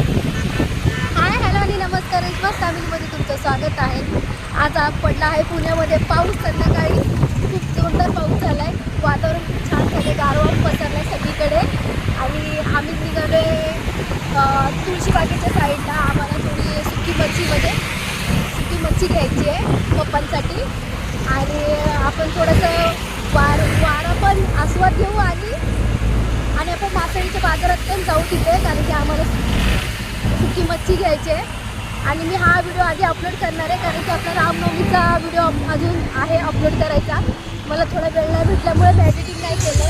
Hi hello आणि नमस्कार. रिश्वास फॅमिलीमध्ये तुमचं स्वागत आहे. आज आज पडला आहे. पुण्यामध्ये पाऊस संध्याकाळी खूप जोरदार पाऊस झाला आहे वातावरण खूप छान झालं गारवा पसरला आहे सगळीकडे. आणि आम्ही निघालो आहे तुळशीबागेच्या साईडला. आम्हाला थोडी सुकी मच्छीमध्ये सुकी मच्छी घ्यायची आहे पप्पांसाठी. आणि आपण थोडंसं वार वारा पण आस्वाद घेऊ आणि आणि आपण मासळीच्या बाजारात पण जाऊ तिथे. सुकी मच्छी घ्यायची आहे. आणि मी हा व्हिडिओ आधी अपलोड करणार आहे कारण की आपला रामनवमीचा व्हिडिओ अजून आहे अपलोड करायचा. मला थोडा वेळ नाही भेटल्यामुळे मी एडिटिंग नाही केलं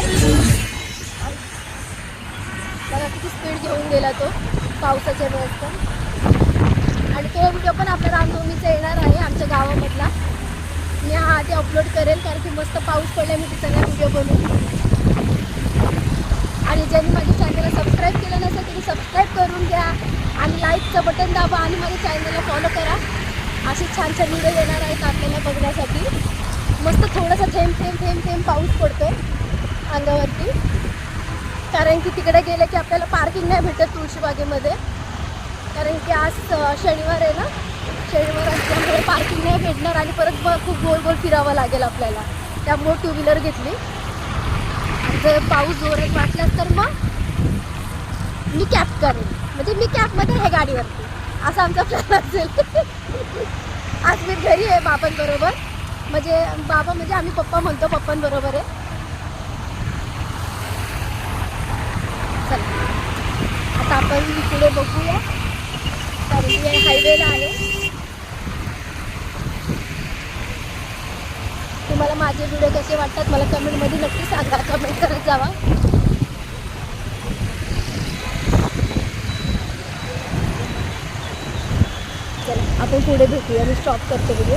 आहे किती स्पीड घेऊन गेला तो पावसाच्या वेळेस पण. आणि तो व्हिडिओ पण आपल्या रामनवमीचा येणार आहे आमच्या गावामधला. मी हा आधी अपलोड करेल कारण की मस्त पाऊस पडला मी तिचा व्हिडिओ बनवू आणि ज्यांनी माझ्या चॅनलला सबस्क्राईब केलं नसेल त्यांनी सबस्क्राईब करून घ्या. आणि लाईकचं बटन दाबा आणि माझ्या चॅनलला फॉलो करा. असे छान छान व्हिडिओ येणार आहेत आपल्याला बघण्यासाठी. मस्त थोडासा थेंब थेंब थेंब थेंब पाऊस पडतो अंगावरती. कारण की तिकडे गेलं की आपल्याला पार्किंग नाही भेटत तुळशीबागेमध्ये. कारण की आज शनिवार आहे ना? शनिवार असल्यामुळे पार्किंग नाही भेटणार आणि परत खूप गोल गोल फिरावं लागेल आपल्याला. त्यामुळे टू व्हीलर घेतली. जर पाऊस जोरात वाटलाच तर मग मी कॅब करेन. म्हणजे मी कॅबमध्ये आहे गाडीवरती. असा आमचा प्लॅन असेल. आज मी घरी आहे बाबांबरोबर म्हणजे बाबा म्हणजे आम्ही पप्पा म्हणतो पप्पांबरोबर आहे. चला. आता आपण पुढे बघूया. हायवेला आहे. तुम्हाला माझे व्हिडिओ कसे वाटतात मला कमेंटमध्ये नक्की सांगा. कमेंट करत जावा चला आपण पुढे भेटूया मी स्टॉप करतो व्हिडिओ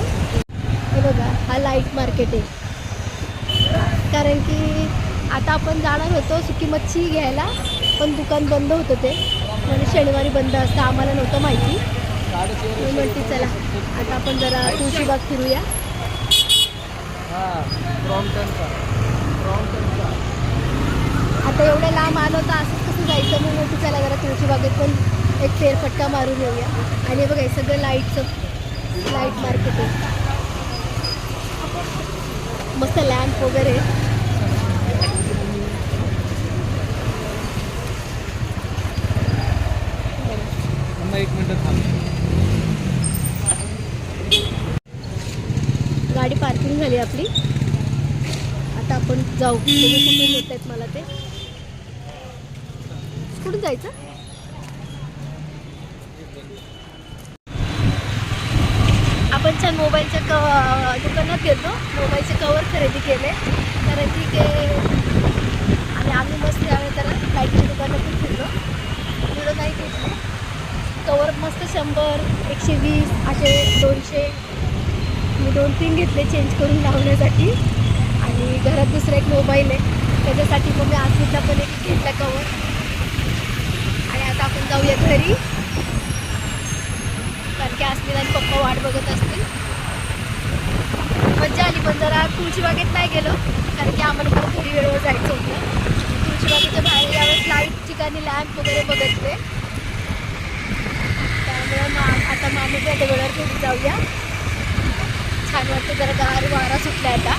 हे बघा हा लाइट मार्केट आहे. कारण की आता आपण जाणार होतो सुकी मच्छी घ्यायला पण दुकान बंद होतं ते. म्हणजे शनिवारी बंद असतं आम्हाला नव्हतं माहिती. मी म्हणते चला आता आपण जरा तुळशीबाग फिरूया. आता एवढ्या लांब आलो तर असंच कसं जायचं? मी म्हणते चला जरा तुळशीबागेत पण एक फेरफटका मारून येऊया. आणि हे बघा हे सगळं लाईटचं लाइट मार्केट आहे. मस्त लॅम्प वगैरे. आहे. एक मिनिट थांब. गाडी पार्किंग झाली आपली. आता आपण जाऊ. तुम्ही कुठून येत आहेत मला ते? कुठून जायचं? छान छान मोबाईलच्या क दुकानात गेलो मोबाईलचे कवर खरेदी केले. कारण की ते आणि आम्ही मस्त यावेळी जरा लाईटच्या दुकानातून फिरलो. व्हिडिओ नाही घेतले कवर मस्त शंभर एकशे वीस असे दोनशे. मी दोन तीन घेतले चेंज करून लावण्यासाठी. आणि घरात दुसरा एक मोबाईल आहे. त्याच्यासाठी मग मी आसिफला पण एक घेतला कवर. आणि आता आपण जाऊया घरी. कारण की आसमीला आणि पप्पा वाट बघत असतो मज्जा आली पण जरा तुळशीबागेत नाही गेलो कारण की आम्हाला परत घरी वेळेवर जायचं होतं. तुळशीबागेच्या बाहेर यावेळेस लाइट ठिकाणी लॅम्प वगैरे बघितले. त्यामुळे मग आता मामाच्या दगडावर घरी जाऊया. छान वाटतं जरा गार वारा सुटला आता.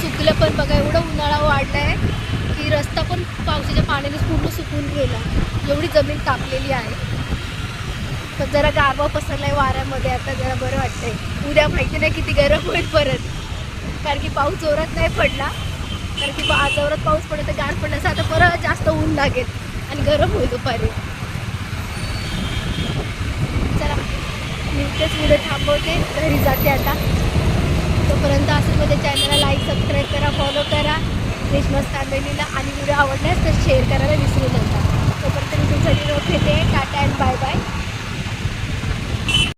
सुकलं पण बघा एवढं उन्हाळा वाढलाय की रस्ता पण पावसाच्या पाण्याने पूर्ण एवढी जमीन तापलेली आहे. पण जरा गारवा पसरलाय वाऱ्यामध्ये आता जरा बरं वाटतंय. उद्या माहिती नाही किती गरम होईल परत. कारण की पाऊस जोरात नाही पडला. कारण की पा- जोरात पाऊस पडला तर गार पडला आता परत जास्त ऊन लागेल आणि गरम होईल दुपारी. चला मी इथेच व्हिडिओ थांबवते घरी जाते आता. तोपर्यंत असं मध्ये चॅनलला लाईक सबस्क्राईब करा फॉलो करा. क्रिसमस फॅमिलीला आणि व्हिडिओ आवडल्यास तर शेअर करायला विसरू नका. तोपर्यंत मी तुमच्या निरोप घेते टाटा अँड बाय बाय